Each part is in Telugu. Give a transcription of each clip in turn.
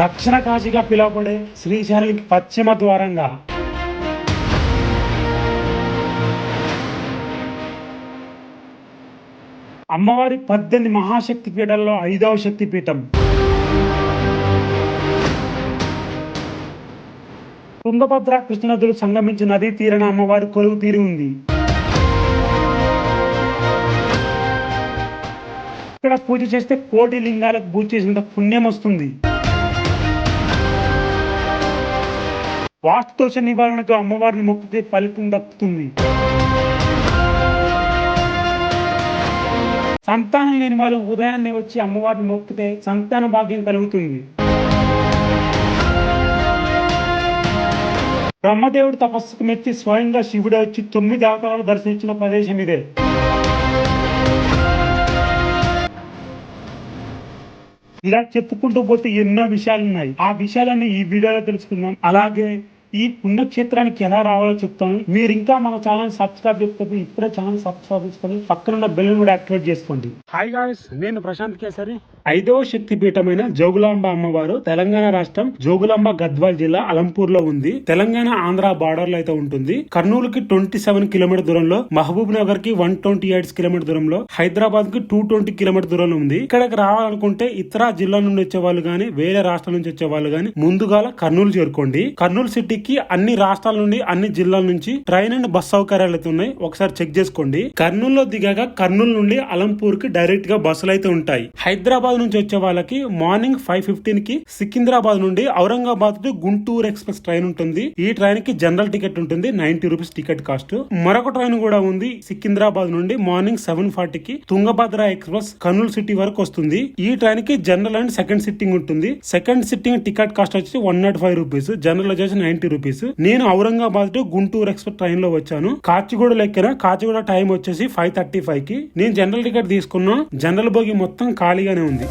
దక్షిణ కాశీగా పిలువబడే శ్రీశైలంకి పశ్చిమ ద్వారంగా. అమ్మవారి పద్దెనిమిది మహాశక్తి పీఠాల్లో ఐదవ శక్తి పీఠం. తుంగభద్ర కృష్ణనదులు సంగమించిన నదీ తీరన అమ్మవారి కొలువు తీరి ఉంది. ఇక్కడ పూజ చేస్తే కోటి లింగాలకు పూజ చేసినంత పుణ్యం వస్తుంది. వాస్తుదోష నివారణకు అమ్మవారిని మొక్కితే ఫలితం దక్కుతుంది. సంతానం లేని వాళ్ళు ఉదయాన్నే వచ్చి అమ్మవారిని మొక్కితే సంతాన భాగ్యం కలుగుతుంది. బ్రహ్మదేవుడు తపస్సుకు మెచ్చి స్వయంగా శివుడు వచ్చి తొమ్మిది ఆకారాలు దర్శించిన ప్రదేశం ఇదే. ఇలా చెప్పుకుంటూ పోతే ఎన్నో విషయాలు ఉన్నాయి ఆ విషయాలన్నీ ఈ వీడియోలో తెలుసుకుందాం. అలాగే ఈ పుణ్యక్షేత్రానికి ఎలా రావాలో చెప్తాను. మీరు ఇంకా మన ఛానల్ సబ్స్క్రైబ్ చేసుకోండి ఇప్పుడే ఛానల్ సబ్స్క్రైబ్ చేసుకోండి పక్కన బెల్ కూడా యాక్టివేట్ చేసుకోండి. హాయ్ గాయస్ నేను ప్రశాంత్ కేసరి. ఐదవ శక్తి పీఠమైన జోగులాంబ అమ్మవారు తెలంగాణ రాష్ట్రం జోగులాంబ గద్వాల్ జిల్లా అలంపూర్లో ఉంది. తెలంగాణ ఆంధ్ర బార్డర్లో అయితే ఉంటుంది. కర్నూలుకి ట్వంటీ సెవెన్ కిలోమీటర్ దూరంలో మహబూబ్ నగర్కి వన్ ట్వంటీ ఎయిట్ కిలోమీటర్ దూరంలో హైదరాబాద్కి టూ ట్వంటీ కిలోమీటర్ దూరంలో ఉంది. ఇక్కడికి రావాలనుకుంటే ఇతర జిల్లా నుండి వచ్చే వాళ్ళు గానీ వేరే రాష్ట్రాల నుంచి వచ్చే వాళ్ళు గానీ ముందుగా కర్నూలు చేరుకోండి. కర్నూలు ఢిల్లీకి అన్ని రాష్ట్రాల నుండి అన్ని జిల్లాల నుంచి ట్రైన్ అండ్ బస్ సౌకర్యాలు అయితే ఉన్నాయి. ఒకసారి చెక్ చేసుకోండి. కర్నూలులో దిగాక కర్నూలు నుండి అలంపూర్కి డైరెక్ట్గా బస్సులు అయితే ఉంటాయి. హైదరాబాద్ నుంచి వచ్చే వాళ్ళకి మార్నింగ్ ఫైవ్ ఫిఫ్టీన్కి సికింద్రాబాద్ నుండి Aurangabad to Guntur express train ఉంటుంది. ఈ ట్రైన్కి జనరల్ టికెట్ ఉంటుంది. Ninety rupees ticket cost. మరొక ట్రైన్ కూడా ఉంది. సికింద్రాబాద్ నుండి మార్నింగ్ సెవెన్ ఫార్టీకి తుంగభద్ర ఎక్స్ప్రెస్ కర్నూలు సిటీ వరకు వస్తుంది. ఈ ట్రైన్కి జనరల్ అండ్ సెకండ్ సిట్టింగ్ ఉంటుంది. సెకండ్ సిట్టింగ్ టికెట్ కాస్ట్ వచ్చి one naught five rupees. General వచ్చేసి నైన్టీ రూపీస్ నేను ఔరంగాబాద్ టు గుంటూరు ఎక్స్ప్రెస్ ట్రైన్లో వచ్చాను. కాచిగూడ లెక్కన కాచిగూడ టైం వచ్చేసి ఫైవ్ థర్టీ ఫైవ్కి. నేను జనరల్ టికెట్ తీసుకున్నా. జనరల్ బోగి మొత్తం ఖాళీగానే ఉంది.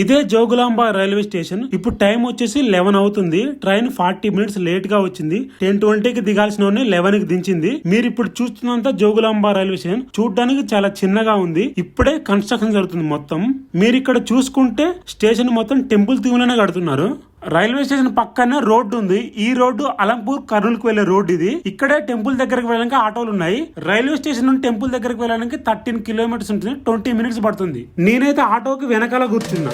ఇదే జోగులాంబ రైల్వే స్టేషన్. ఇప్పుడు టైం వచ్చేసి లెవెన్ అవుతుంది. ట్రైన్ ఫార్టీ మినిట్స్ లేట్గా వచ్చింది. టెన్ ట్వంటీకి దిగాల్సిన లెవెన్కి దించింది. మీరు ఇప్పుడు చూస్తున్నంత జోగులాంబ రైల్వే స్టేషన్ చూడడానికి చాలా చిన్నగా ఉంది. ఇప్పుడే కన్స్ట్రక్షన్ జరుగుతుంది మొత్తం. మీరు ఇక్కడ చూసుకుంటే స్టేషన్ మొత్తం టెంపుల్ తీవులోనే కడుతున్నారు. రైల్వే స్టేషన్ పక్కనే రోడ్డు ఉంది. ఈ రోడ్డు అలంపూర్ కర్నూలుకు వెళ్ళే రోడ్డు ఇది. ఇక్కడే టెంపుల్ దగ్గరకు వెళ్ళడానికి ఆటోలు ఉన్నాయి. రైల్వే స్టేషన్ నుండి టెంపుల్ దగ్గరకు వెళ్ళడానికి థర్టీన్ కిలోమీటర్స్ ఉంటుంది. ట్వంటీ మినిట్స్ పడుతుంది. నేనైతే ఆటోకి వెనకాల కూర్చున్నా.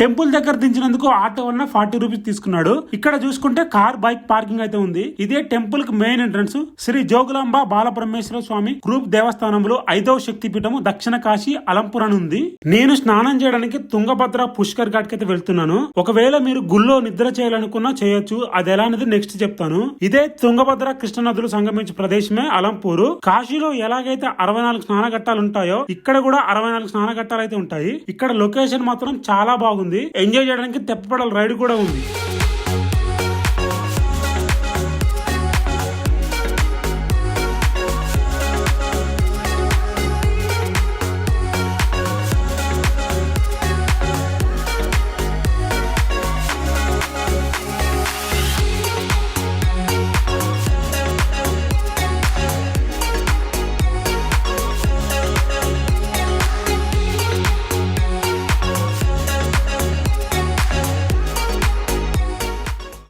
టెంపుల్ దగ్గర దించినందుకు ఆటో అన్న ఫార్టీ రూపీస్ తీసుకున్నాడు. ఇక్కడ చూసుకుంటే కార్ బైక్ పార్కింగ్ అయితే ఉంది. ఇదే టెంపుల్కి main entrance Shri Jogulamba Balabrahmeshwara Swamy group దేవస్థానంలో ఐదవ శక్తి పీఠము దక్షిణ కాశీ అలంపుర్ అని ఉంది. నేను స్నానం చేయడానికి తుంగభద్ర పుష్కర్ ఘాట్ అయితే వెళ్తున్నాను. ఒకవేళ మీరు గుళ్ళో నిద్ర చేయాలనుకున్నా చేయొచ్చు. అది ఎలా అనేది నెక్స్ట్ చెప్తాను. ఇదే తుంగభద్ర కృష్ణ నదులు సంగమించే ప్రదేశమే అలంపూరు. కాశీలో ఎలాగైతే అరవై నాలుగు స్నాన ఘట్టాలు ఉంటాయో ఇక్కడ కూడా అరవై నాలుగు స్నాన ఘట్టాలు అయితే ఉంటాయి. ఇక్కడ లొకేషన్ మాత్రం చాలా బాగుంది. ఎంజాయ్ చేయడానికి తెప్పపడల రైడ్ కూడా ఉంది.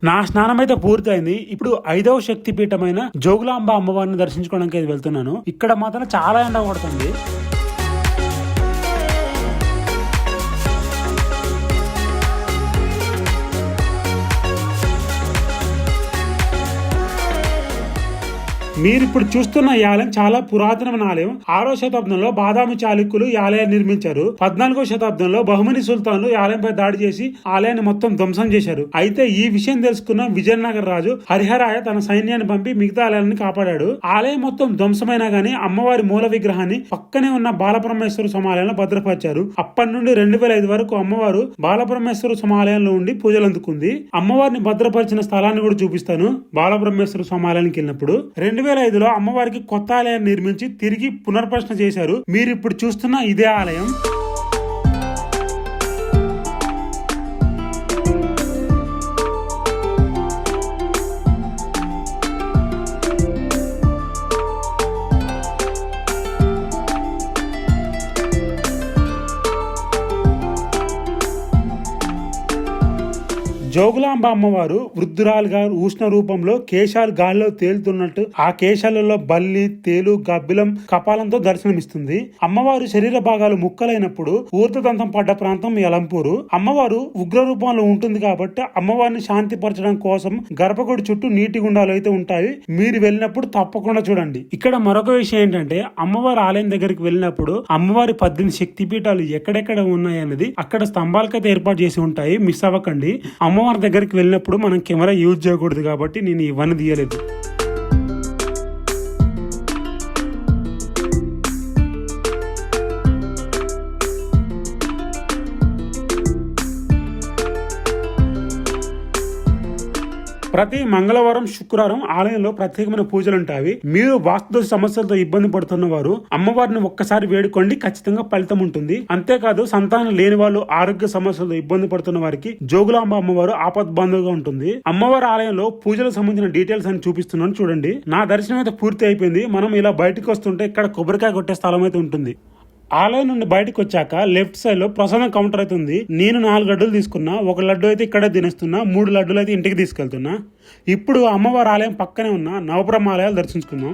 నా స్నానం అయితే పూర్తయింది. ఇప్పుడు ఐదవ శక్తి పీఠమైన జోగులాంబ అమ్మవారిని దర్శించుకోవడానికి వెళ్తున్నాను. ఇక్కడ మాత్రం చాలా ఎండ కొడుతుంది. మీరు ఇప్పుడు చూస్తున్న ఈ ఆలయం చాలా పురాతనమైన ఆలయం. ఆరో శతాబ్దంలో బాదామి చాళుక్యులు ఈ ఆలయాన్ని నిర్మించారు. పద్నాలుగో శతాబ్దంలో బహుమని సుల్తాన్లు ఈ ఆలయంపై దాడి చేసి ఆలయాన్ని మొత్తం ధ్వంసం చేశారు. అయితే ఈ విషయం తెలుసుకున్న విజయనగర రాజు హరిహరాయ తన సైన్యాన్ని పంపి మిగతా ఆలయాన్ని కాపాడాడు. ఆలయం మొత్తం ధ్వంసమైనా గానీ అమ్మవారి మూల విగ్రహాన్ని పక్కనే ఉన్న బాలపరమేశ్వర సమాలయంలో భద్రపరిచారు. అప్పటి నుండి రెండు వేల ఐదు వరకు అమ్మవారు బాలబ్రహ్మేశ్వర సమాలయంలో ఉండి పూజలు అందుకుంది. అమ్మవారిని భద్రపరిచిన స్థలాన్ని కూడా చూపిస్తాను. బాలబ్రహ్మేశ్వర సమాలయానికి వెళ్ళినప్పుడు రెండు వేల ఐదులో అమ్మవారికి కొత్త ఆలయాన్ని నిర్మించి తిరిగి పునర్ప్రశ్న చేశారు. మీరు ఇప్పుడు చూస్తున్న ఇదే ఆలయం. జోగులాంబ అమ్మవారు వృద్ధురాలుగా ఉష్ణ రూపంలో కేశాలు గాలిలో తేలుతున్నట్టు ఆ కేశాలలో బల్లి తేలు గబ్బిలం కపాలంతో దర్శనమిస్తుంది. అమ్మవారు శరీర భాగాలు ముక్కలైనప్పుడు ఊర్ధదంతం పడ్డ ప్రాంతం యలంపూరు. అమ్మవారు ఉగ్ర రూపంలో ఉంటుంది కాబట్టి అమ్మవారిని శాంతిపరచడం కోసం గర్భగుడి చుట్టూ నీటి గుండాలు అయితే ఉంటాయి. మీరు వెళ్ళినప్పుడు తప్పకుండా చూడండి. ఇక్కడ మరొక విషయం ఏంటంటే అమ్మవారి ఆలయం దగ్గరికి వెళ్ళినప్పుడు అమ్మవారి పద్దెనిమిది శక్తి పీఠాలు ఎక్కడెక్కడ ఉన్నాయి అనేది అక్కడ స్తంభాలకైతే ఏర్పాటు చేసి ఉంటాయి. మిస్ అవ్వకండి. అమ్మవారి దగ్గరికి వెళ్ళినప్పుడు మనం కెమెరా యూజ్ చేయకూడదు కాబట్టి నేను ఇవన్నీ తీయలేదు. ప్రతి మంగళవారం శుక్రవారం ఆలయంలో ప్రత్యేకమైన పూజలు ఉంటాయి. మీరు వాస్తు సమస్యలతో ఇబ్బంది పడుతున్న వారు అమ్మవారిని ఒక్కసారి వేడుకోండి ఖచ్చితంగా ఫలితం ఉంటుంది. అంతేకాదు సంతానం లేని వాళ్ళు ఆరోగ్య సమస్యలతో ఇబ్బంది పడుతున్న వారికి జోగులాంబ అమ్మవారు ఆపద్ బంధువుగా ఉంటుంది. అమ్మవారి ఆలయంలో పూజలకు సంబంధించిన డీటెయిల్స్ అని చూపిస్తున్నాను చూడండి. నా దర్శనం అయితే పూర్తి అయిపోయింది. మనం ఇలా బయటకు వస్తుంటే ఇక్కడ కొబ్బరికాయ కొట్టే స్థలం అయితే ఉంటుంది. ఆలయం నుండి బయటకు వచ్చాక లెఫ్ట్ సైడ్లో ప్రసాదం కౌంటర్ అయితే ఉంది. నేను నాలుగు లడ్డూలు తీసుకున్నా. ఒక లడ్డు అయితే ఇక్కడే తినేస్తున్నా. మూడు లడ్డూలు అయితే ఇంటికి తీసుకెళ్తున్నా. ఇప్పుడు అమ్మవారి ఆలయం పక్కనే ఉన్న నవపురం ఆలయాలు దర్శించుకుందాం.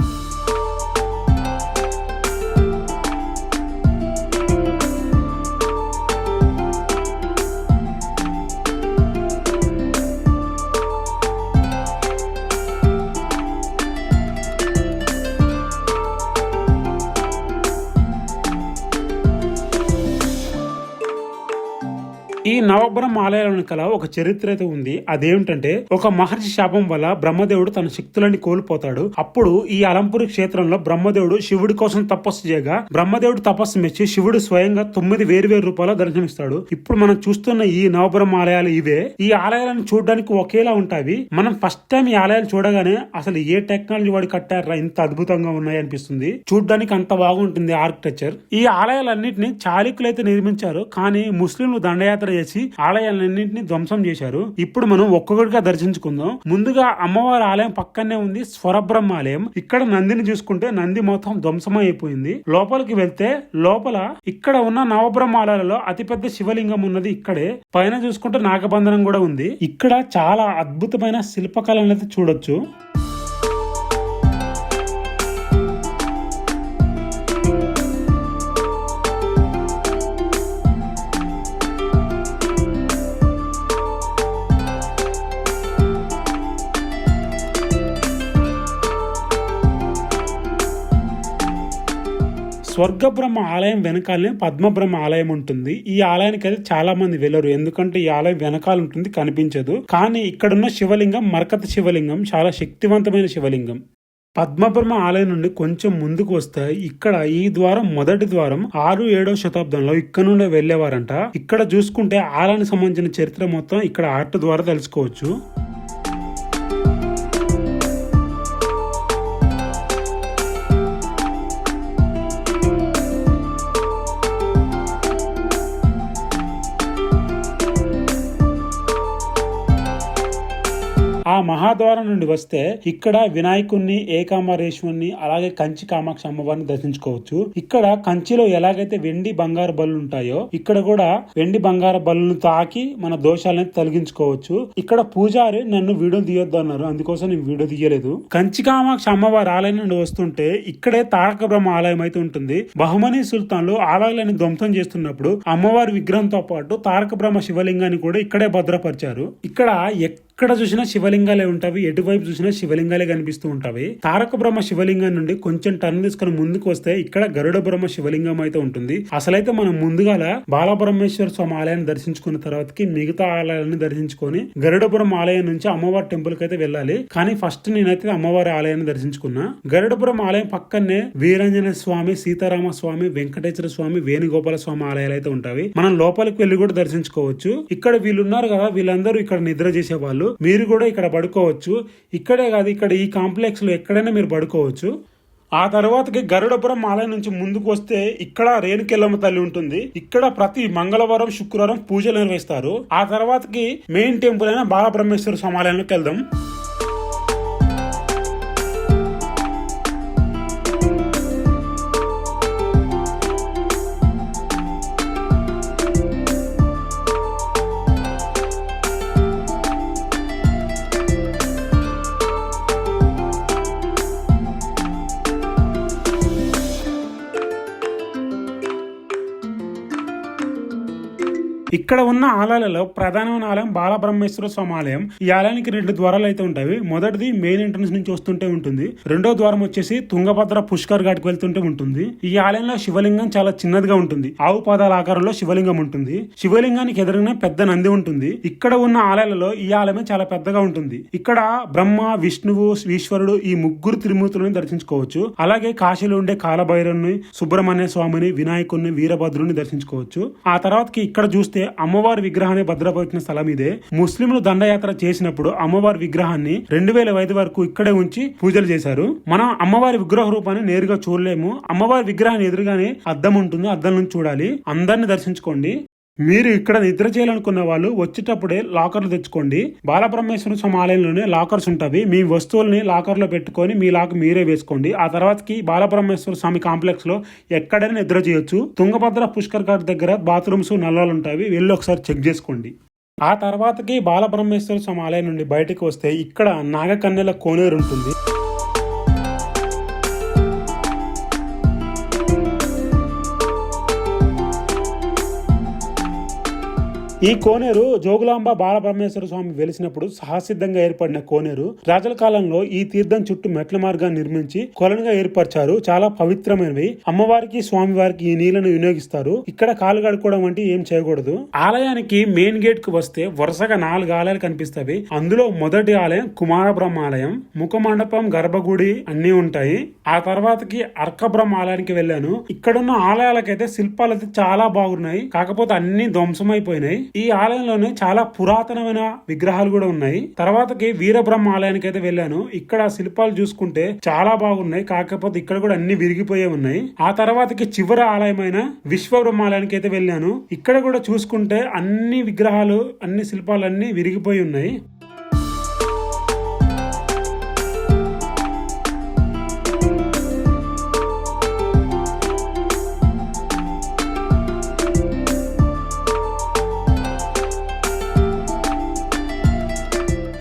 ఈ నవబ్రహ్మ ఆలయాల వెనకాల ఒక చరిత్ర అయితే ఉంది. అదేమిటంటే ఒక మహర్షి శాపం వల్ల బ్రహ్మదేవుడు తన శక్తులని కోల్పోతాడు. అప్పుడు ఈ అలంపురి క్షేత్రంలో బ్రహ్మదేవుడు శివుడి కోసం తపస్సు చేయగా బ్రహ్మదేవుడు తపస్సు మెచ్చి శివుడు స్వయంగా తొమ్మిది వేరు వేరు రూపాయల దర్శనమిస్తాడు. ఇప్పుడు మనం చూస్తున్న ఈ నవబ్రహ్మ ఆలయాలు ఇవే. ఈ ఆలయాలను చూడడానికి ఒకేలా ఉంటాయి. మనం ఫస్ట్ టైం ఈ ఆలయాలు చూడగానే అసలు ఏ టెక్నాలజీ వాడు కట్టారా ఇంత అద్భుతంగా ఉన్నాయి అనిపిస్తుంది. చూడడానికి అంత బాగుంటుంది ఆర్కిటెక్చర్ ఈ ఆలయాలన్నింటినీ చాళుక్యులు అయితే నిర్మించారు. కానీ ముస్లింలు దండయాత్ర చేసి ఆలయాలన్నింటినీ ధ్వంసం చేశారు. ఇప్పుడు మనం ఒక్కొక్కటిగా దర్శించుకుందాం. ముందుగా అమ్మవారి ఆలయం పక్కనే ఉంది స్వరబ్రహ్మ ఆలయం. ఇక్కడ నందిని చూసుకుంటే నంది మొత్తం ధ్వంసం అయిపోయింది లోపలికి వెళ్తే లోపల ఇక్కడ ఉన్న నవబ్రహ్మ ఆలయాలలో అతిపెద్ద శివలింగం ఉన్నది ఇక్కడే. పైన చూసుకుంటే నాగబంధనం కూడా ఉంది. ఇక్కడ చాలా అద్భుతమైన శిల్పకళను అయితే చూడొచ్చు. స్వర్గబ్రహ్మ ఆలయం వెనకాలనే పద్మబ్రహ్మ ఆలయం ఉంటుంది. ఈ ఆలయానికి అయితే చాలా మంది వెళ్ళరు. ఎందుకంటే ఈ ఆలయం వెనకాల ఉంటుంది కనిపించదు. కానీ ఇక్కడున్న శివలింగం మరకత శివలింగం చాలా శక్తివంతమైన శివలింగం. పద్మబ్రహ్మ ఆలయం నుండి కొంచెం ముందుకు వస్తే ఇక్కడ ఈ ద్వారం మొదటి ద్వారం ఆరు ఏడో శతాబ్దంలో ఇక్కడ నుండే వెళ్ళేవారంట. ఇక్కడ చూసుకుంటే ఆలయానికి సంబంధించిన చరిత్ర మొత్తం ఇక్కడ ఆర్ట్ ద్వారా తెలుసుకోవచ్చు. మహాద్వారం నుండి వస్తే ఇక్కడ వినాయకుణ్ణి ఏకాంబరేశ్వరుని అలాగే కంచి కామాక్షి అమ్మవారిని దర్శించుకోవచ్చు. ఇక్కడ కంచిలో ఎలాగైతే వెండి బంగారు బల్లు ఉంటాయో ఇక్కడ కూడా వెండి బంగారు బల్లును తాకి మన దోషాలను తొలగించుకోవచ్చు. ఇక్కడ పూజారి నన్ను వీడియో తీయొద్దు అన్నారు అందుకోసం నేను వీడియో తీయలేదు. కంచి కామాక్షి అమ్మవారి ఆలయం నుండి వస్తుంటే ఇక్కడే తారక బ్రహ్మ ఆలయం అయితే ఉంటుంది. బహుమని సుల్తాన్లు ఆలయాలను ధ్వంసం చేస్తున్నప్పుడు అమ్మవారి విగ్రహంతో పాటు తారక బ్రహ్మ శివలింగాన్ని కూడా ఇక్కడే భద్రపరిచారు. ఇక్కడ ఇక్కడ చూసినా శివలింగాలే ఉంటాయి ఎటువైపు చూసినా శివలింగాలే కనిపిస్తూ ఉంటాయి తారక బ్రహ్మ శివలింగం నుండి కొంచెం టర్న్ తీసుకుని ముందుకు వస్తే ఇక్కడ గరుడ బ్రహ్మ శివలింగం అయితే ఉంటుంది. అసలైతే మనం ముందుగాల బాలబ్రహ్మేశ్వర స్వామి ఆలయాన్ని దర్శించుకున్న తర్వాతకి మిగతా ఆలయాలను దర్శించుకొని గరుడపురం ఆలయం నుంచి అమ్మవారి టెంపుల్ కైతే అయితే వెళ్ళాలి. కానీ ఫస్ట్ నేనైతే అమ్మవారి ఆలయాన్ని దర్శించుకున్నా. గరుడపురం ఆలయం పక్కనే వీరాంజనేయ స్వామి సీతారామ స్వామి వెంకటేశ్వర స్వామి వేణుగోపాల స్వామి ఆలయాలు అయితే ఉంటాయి మనం లోపలికి వెళ్ళి కూడా దర్శించుకోవచ్చు. ఇక్కడ వీళ్ళు ఉన్నారు కదా వీళ్ళందరూ ఇక్కడ నిద్ర చేసే వాళ్ళు మీరు కూడా ఇక్కడ పడుకోవచ్చు. ఇక్కడే కాదు ఇక్కడ ఈ కాంప్లెక్స్లో ఎక్కడైనా మీరు పడుకోవచ్చు. ఆ తర్వాతకి గరుడపురం ఆలయం నుంచి ముందుకు వస్తే ఇక్కడ రేణుకెల్లమ్మ తల్లి ఉంటుంది. ఇక్కడ ప్రతి మంగళవారం శుక్రవారం పూజలు నిర్వహిస్తారు. ఆ తర్వాతకి మెయిన్ టెంపుల్ అయిన బాలబ్రహ్మేశ్వర స్వామి ఆలయంలోకి వెళ్దాం. ఇక్కడ ఉన్న ఆలయాలలో ప్రధానమైన ఆలయం బాలబ్రహ్మేశ్వర స్వామి ఆలయం. ఈ ఆలయానికి రెండు ద్వారాలు అయితే ఉంటాయి. మొదటిది మెయిన్ ఎంట్రన్స్ నుంచి వస్తుంటే ఉంటుంది. రెండో ద్వారం వచ్చేసి తుంగభద్ర పుష్కర్ ఘాట్కి వెళ్తుంటే ఉంటుంది. ఈ ఆలయంలో శివలింగం చాలా చిన్నదిగా ఉంటుంది. ఆవు పాదాల ఆకారంలో శివలింగం ఉంటుంది. శివలింగానికి ఎదురుగానే పెద్ద నంది ఉంటుంది. ఇక్కడ ఉన్న ఆలయాలలో ఈ ఆలయమే చాలా పెద్దగా ఉంటుంది. ఇక్కడ బ్రహ్మ విష్ణువు ఈశ్వరుడు ఈ ముగ్గురు త్రిమూర్తులను దర్శించుకోవచ్చు. అలాగే కాశీలో ఉండే కాలభైరవుని సుబ్రహ్మణ్య స్వామిని వినాయకుడిని వీరభద్రుని దర్శించుకోవచ్చు. ఆ తర్వాతకి ఇక్కడ చూస్తే అమ్మవారి విగ్రహాన్ని భద్రపరిచిన స్థలం ఇదే. ముస్లింలు దండయాత్ర చేసినప్పుడు అమ్మవారి విగ్రహాన్ని రెండు వేల ఐదు వరకు ఇక్కడే ఉంచి పూజలు చేశారు. మనం అమ్మవారి విగ్రహ రూపాన్ని నేరుగా చూడలేము. అమ్మవారి విగ్రహాన్ని ఎదురుగానే అద్దం ఉంటుంది. అద్దం నుంచి చూడాలి. అందరిని దర్శించుకోండి. మీరు ఇక్కడ నిద్ర చేయాలనుకున్న వాళ్ళు వచ్చేటప్పుడే లాకర్లు తెచ్చుకోండి. బాలబ్రహ్మేశ్వర స్వామి ఆలయంలోనే లాకర్స్ ఉంటాయి. మీ వస్తువుల్ని లాకర్లో పెట్టుకొని మీ లాక్ మీరే వేసుకోండి. ఆ తర్వాతకి బాలబ్రహ్మేశ్వర స్వామి కాంప్లెక్స్లో ఎక్కడైనా నిద్ర చేయొచ్చు. తుంగభద్ర పుష్కర్ ఘాట్ దగ్గర బాత్రూమ్స్ నల్లాలు ఉంటాయి. వెళ్ళి ఒకసారి చెక్ చేసుకోండి. ఆ తర్వాతకి బాలబ్రహ్మేశ్వర స్వామి ఆలయం నుండి బయటకు వస్తే ఇక్కడ నాగకన్నెల కోనేరు ఉంటుంది. ఈ కోనేరు జోగులాంబ బాలబ్రహ్మేశ్వర స్వామి వెలిసినప్పుడు సహసిద్ధంగా ఏర్పడిన కోనేరు రాజుల కాలంలో ఈ తీర్థం చుట్టూ మెట్ల మార్గాన్ని నిర్మించి కొలనుగా ఏర్పరిచారు. చాలా పవిత్రమైనవి. అమ్మవారికి స్వామివారికి ఈ నీళ్ళను వినియోగిస్తారు. ఇక్కడ కాలు కడుక్కోవడం వంటి ఏం చేయకూడదు. ఆలయానికి మెయిన్ గేట్కు వస్తే వరుసగా నాలుగు ఆలయాలు కనిపిస్తాయి. అందులో మొదటి ఆలయం కుమార బ్రహ్మ ఆలయం ముఖ మండపం గర్భగుడి అన్ని ఉంటాయి. ఆ తర్వాతకి అర్కబ్రహ్మ ఆలయానికి వెళ్ళాను. ఇక్కడున్న ఆలయాలకైతే శిల్పాలు అయితే చాలా బాగున్నాయి. కాకపోతే అన్ని ధ్వంసమైపోయినాయి. ఈ ఆలయంలోనే చాలా పురాతనమైన విగ్రహాలు కూడా ఉన్నాయి. తర్వాతకి వీరబ్రహ్మ ఆలయానికి అయితే వెళ్ళాను. ఇక్కడ శిల్పాలు చూసుకుంటే చాలా బాగున్నాయి. కాకపోతే ఇక్కడ కూడా అన్ని విరిగిపోయే ఉన్నాయి. ఆ తర్వాతకి చివరి ఆలయమైన విశ్వబ్రహ్మ ఆలయానికి అయితే వెళ్ళాను. ఇక్కడ కూడా చూసుకుంటే అన్ని విగ్రహాలు అన్ని శిల్పాలు అన్ని విరిగిపోయి ఉన్నాయి.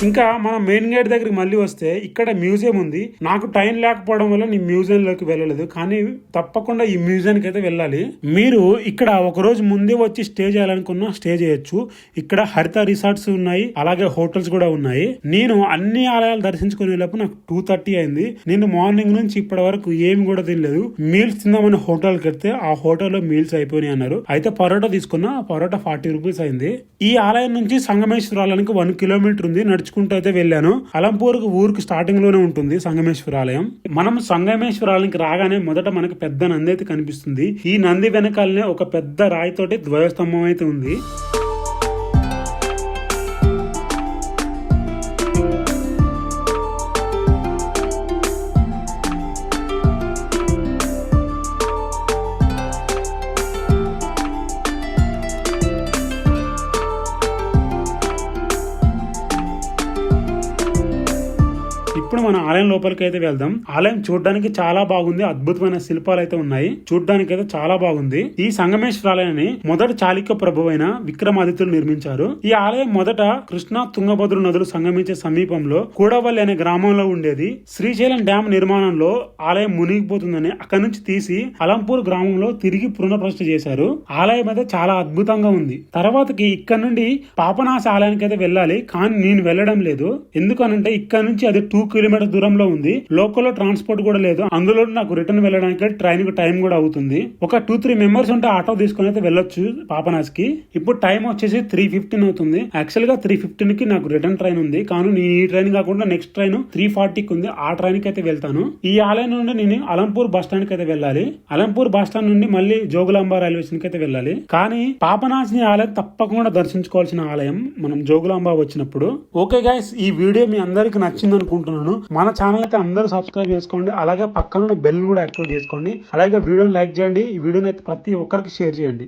ఇంకా మనం మెయిన్ గేట్ దగ్గరికి మళ్ళీ వస్తే ఇక్కడ మ్యూజియం ఉంది. నాకు టైం లేకపోవడం వల్ల నేను మ్యూజియం లోకి వెళ్ళలేదు. కానీ తప్పకుండా ఈ మ్యూజియానికి అయితే వెళ్ళాలి. మీరు ఇక్కడ ఒక రోజు ముందే వచ్చి స్టే చేయాలనుకున్నా స్టే చేయొచ్చు. ఇక్కడ హరిత రిసార్ట్స్ ఉన్నాయి. అలాగే హోటల్స్ కూడా ఉన్నాయి. నేను అన్ని ఆలయాలు దర్శించుకునే లోపు నాకు టూ థర్టీ అయింది. నేను మార్నింగ్ నుంచి ఇప్పటి వరకు ఏమి కూడా తినలేదు. మీల్స్ తిందామని హోటల్కి వెళ్తే ఆ హోటల్లో మీల్స్ అయిపోయినాయి అన్నారు. అయితే పరోటా తీసుకున్నా. పరోటా ఫార్టీ రూపీస్ అయింది. ఈ ఆలయం నుంచి సంగమేశ్వర ఆలయానికి వన్ కిలోమీటర్ ఉంది. నడుచుకుంటూ అయితే వెళ్ళాను. అలంపూర్ ఊరికి స్టార్టింగ్లోనే ఉంటుంది సంగమేశ్వర ఆలయం. మనం సంగమేశ్వర ఆలయానికి రాగానే మొదట మనకి పెద్ద నంది అయితే కనిపిస్తుంది. ఈ నంది వెనకాలనే ఒక పెద్ద రాయితోటి ధ్వజస్తంభం అయితే ఉంది. మనం ఆలయం లోపలికి అయితే వెళ్దాం. ఆలయం చూడడానికి చాలా బాగుంది. అద్భుతమైన శిల్పాలు అయితే ఉన్నాయి. చూడడానికి అయితే చాలా బాగుంది. ఈ సంగమేశ్వర ఆలయాన్ని మొదటి చాళుక్య ప్రభు అయిన విక్రమాదిత్యులు నిర్మించారు. ఈ ఆలయం మొదట కృష్ణ తుంగభద్ర నదులు సంగమించే సమీపంలో కూడవల్లి అనే గ్రామంలో ఉండేది. శ్రీశైలం డ్యామ్ నిర్మాణంలో ఆలయం మునిగిపోతుందని అక్కడి నుంచి తీసి అలంపూర్ గ్రామంలో తిరిగి పునఃప్రతిష్ఠ చేశారు. ఆలయం అయితే చాలా అద్భుతంగా ఉంది. తర్వాతకి ఇక్కడ నుండి పాపనాశ ఆలయానికి అయితే వెళ్ళాలి. కానీ నేను వెళ్ళడం లేదు. ఎందుకనంటే ఇక్కడ నుంచి అది టూ కిలోమీటర్ దూరంలో ఉంది. లోకల్ ట్రాన్స్పోర్ట్ కూడా లేదు. అందులో నాకు రిటర్న్ వెళ్ళడానికి ట్రైన్కి టైం కూడా అవుతుంది. ఒక టూ త్రీ మెంబర్స్ ఉంటే ఆటో తీసుకుని అయితే వెళ్ళొచ్చు పాపనాస్కి ఇప్పుడు టైం వచ్చేసి త్రీ ఫిఫ్టీన్ అవుతుంది. యాక్చువల్గా త్రీ ఫిఫ్టీన్కి నాకు రిటర్న్ ట్రైన్ ఉంది. కానీ నేను ఈ ట్రైన్ కాకుండా నెక్స్ట్ ట్రైన్ త్రీ ఫార్టీకి ఉంది. ఆ ట్రైన్కి అయితే వెళ్తాను. ఈ ఆలయం నుండి నేను అలంపూర్ బస్ స్టాండ్కి అయితే వెళ్ళాలి. అలంపూర్ బస్ స్టాండ్ నుండి మళ్ళీ జోగులాంబ రైల్వే స్టేషన్కి అయితే వెళ్ళాలి. కానీ పాపనాశిని ఆలయం తప్పకుండా దర్శించుకోవాల్సిన ఆలయం మనం జోగులాంబ వచ్చినప్పుడు. ఓకే గైస్ ఈ వీడియో మీ అందరికి నచ్చింది అనుకుంటున్నాను మన ఛానల్ అయితే అందరూ సబ్స్క్రైబ్ చేసుకోండి. అలాగే పక్కన బెల్ కూడా యాక్టివేట్ చేసుకోండి. అలాగే వీడియోని లైక్ చేయండి. ఈ వీడియోని అయితే ప్రతి ఒక్కరికి షేర్ చేయండి.